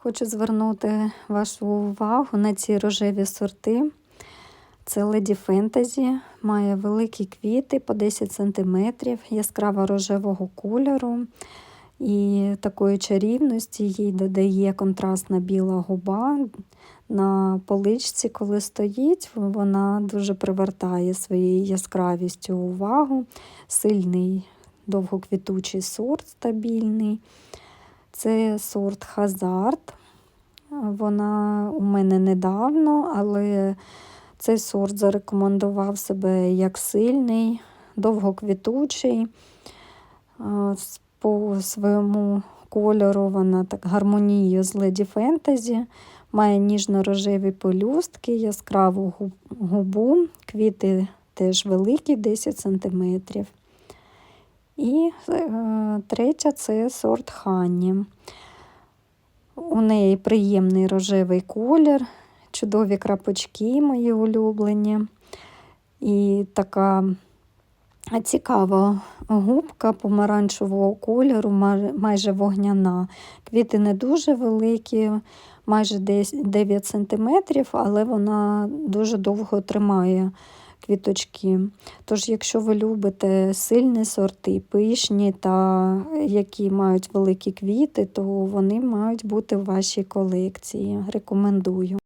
Хочу звернути вашу увагу на ці рожеві сорти. Це Lady Fantasy, має великі квіти по 10 см, яскраво рожевого кольору. І такої чарівності їй додає контрастна біла губа. На поличці, коли стоїть, вона дуже привертає своєю яскравістю увагу. Сильний довгоквітучий сорт стабільний. Це сорт Хазард. Вона у мене недавно, але цей сорт зарекомендував себе як сильний, довгоквітучий. По своєму кольору вона так гармоніє з Lady Fantasy, має ніжно-рожеві пелюстки, яскраву губу, квіти теж великі, 10 см. І е, третя це сорт Ханні. У неї приємний рожевий колір, чудові крапочки мої улюблені. І така цікава губка помаранчевого кольору, майже вогняна. Квіти не дуже великі, майже 9 см, але вона дуже довго тримає квіточки. Тож, якщо ви любите сильні сорти, пишні та які мають великі квіти, то вони мають бути в вашій колекції. Рекомендую.